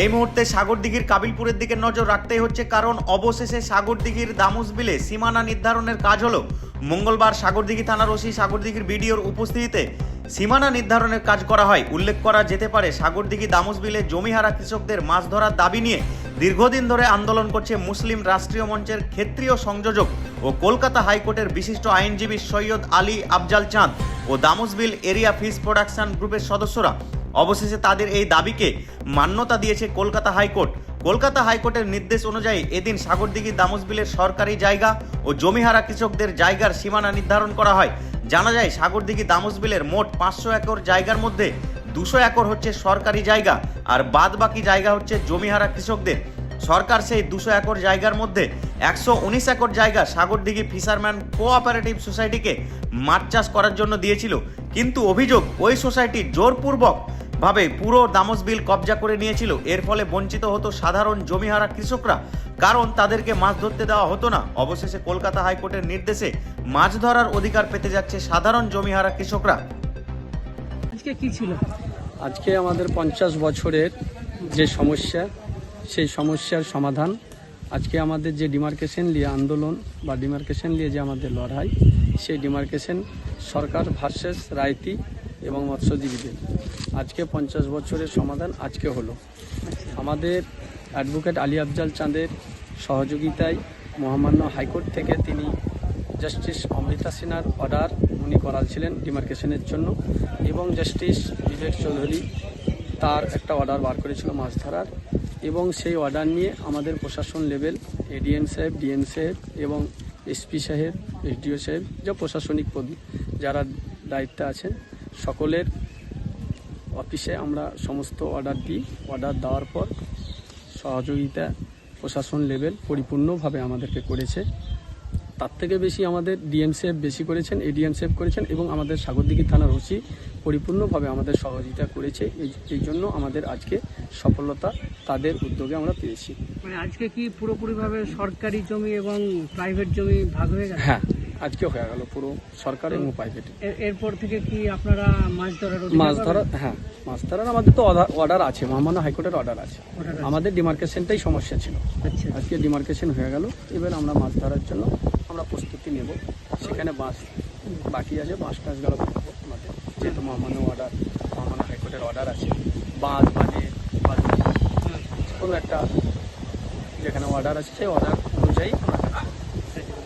এই মুহূর্তে সাগরদিঘির কাবিলপুরের দিকে নজর রাখতেই হচ্ছে কারণ অবশেষে সাগরদিঘির দামুস বিলে সীমানা নির্ধারণের কাজ হলো। মঙ্গলবার সাগরদিঘি থানার ওসি সাগরদিঘির বিডিওর উপস্থিতিতে সীমানা নির্ধারণের কাজ করা হয়। উল্লেখ করা যেতে পারে, সাগরদিঘি দামুস বিলে জমিহারা কৃষকদের মাছ ধরার দাবি নিয়ে দীর্ঘদিন ধরে আন্দোলন করছে মুসলিম রাষ্ট্রীয় মঞ্চের ক্ষেত্রীয় সংযোজক ও কলকাতা হাইকোর্টের বিশিষ্ট আইনজীবী সৈয়দ আলী আফজাল চাঁদ ও দামুসবিল এরিয়া ফিস প্রোডাকশন গ্রুপের সদস্যরা অবশেষে তাদের এই দাবিকে মান্যতা দিয়েছে কলকাতা হাইকোর্ট। কলকাতা হাইকোর্টের নির্দেশ অনুযায়ী এদিন সাগরদিঘি দামোসবিলের সরকারি জায়গা ও জমিহারা কৃষকদের জায়গার সীমানা নির্ধারণ করা হয়। জানা যায়, সাগরদিঘি দামোসবিলের মোট পাঁচশো একর জায়গার মধ্যে দুশো একর হচ্ছে সরকারি জায়গা আর বাদ বাকি জায়গা হচ্ছে জমিহারা কৃষকদের। সরকার সেই দুশো একর জায়গার মধ্যে একশো উনিশ একর জায়গা সাগরদিঘি ফিশারম্যান কোঅপারেটিভ সোসাইটিকে মাছ চাষ করার জন্য দিয়েছিল। কিন্তু অভিযোগ, ওই সোসাইটি জোরপূর্বক ভাবে পুরো দামস বিল কবজা করে নিয়েছিল। এর ফলে বঞ্চিত হতো সাধারণ জমিহারা কৃষকরা। কারণ তাদেরকে মাছ ধরতে দেওয়া হতো না। অবশেষে কলকাতা হাইকোর্টের নির্দেশে মাছ ধরার অধিকার পেতে যাচ্ছে সাধারণ জমিহারা কৃষকরা। আজকে কি ছিল? আজকে আমাদের পঞ্চাশ বছরের যে সমস্যা সেই সমস্যার সমাধান। আজকে আমাদের যে ডিমার্কেশন নিয়ে আন্দোলন বা ডিমার্কেশন নিয়ে যে আমাদের লড়াই সেই ডিমার্কেশন সরকার ভার্সেস রায়তি এবং মৎস্যজীবীদের। আজকে পঞ্চাশ বছরের সমাধান আজকে হলো। আমাদের অ্যাডভোকেট আলী আফজাল চাঁদের সহযোগিতায় মহামান্য হাইকোর্ট থেকে তিনি জাস্টিস অমৃতা সিনহার অর্ডার উনি করাছিলেন ডিমার্কেশনের জন্য এবং জাস্টিস বিবেক চৌধুরী তার একটা অর্ডার বার করেছিল মাছ ধরার এবং সেই অর্ডার নিয়ে আমাদের প্রশাসন লেভেল এডিএন সাহেব ডিএন সাহেব এবং এসপি সাহেব এসডিও সাহেব, যা প্রশাসনিক পদ যারা দায়িত্বে আছেন সকলের অফিসে আমরা সমস্ত অর্ডার দিই। অর্ডার দেওয়ার পর সহযোগিতা প্রশাসন লেভেল পরিপূর্ণভাবে আমাদেরকে করেছে। তার থেকে বেশি আমাদের ডিএম সাহেব বেশি করেছেন এডিএম সাহেব করেছেন এবং আমাদের সাগরদিঘি থানার ওসি পরিপূর্ণভাবে আমাদের সহযোগিতা করেছে। এই এই জন্য আমাদের আজকে সফলতা তাদের উদ্যোগে আমরা পেয়েছি। মানে আজকে কি পুরোপুরিভাবে সরকারি জমি এবং প্রাইভেট জমি ভাগ হয়ে গেছে? হ্যাঁ আজকে হয়ে গেল পুরো সরকার এবং প্রাইভেট এরপর থেকে কি আপনারা মাছ ধরার মাছ? ধরার হ্যাঁ মাছ ধরার আমাদের তো অর্ডার আছে মহামান্য হাইকোর্টের অর্ডার আছে। আমাদের ডিমার্কেশনটাই সমস্যা ছিল। আচ্ছা। আজকে ডিমার্কেশন হয়ে গেল এবার আমরা মাছ ধরার জন্য আমরা প্রস্তুতি নেব। সেখানে বাঁশ বাকি আছে বাঁশ টাঁশগুলো ফেলব আমাদের। যেহেতু মহামান্য অর্ডার মহামান্য হাইকোর্টের অর্ডার আছে। বাঁশ বাজে বা কোনো একটা যেখানে অর্ডার আছে সেই অর্ডার অনুযায়ী আমরা কাজ করব।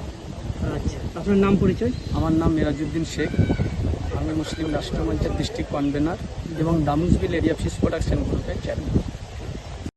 আচ্ছা আপনার নাম পরিচয়? আমার নাম মিরাজউদ্দিন শেখ। আমি মুসলিম রাষ্ট্রমঞ্চের ডিস্ট্রিক্ট কনভেনার এবং দামুজবিল এরিয়া ফিস প্রোডাকশন গ্রুপের চেয়ারম্যান।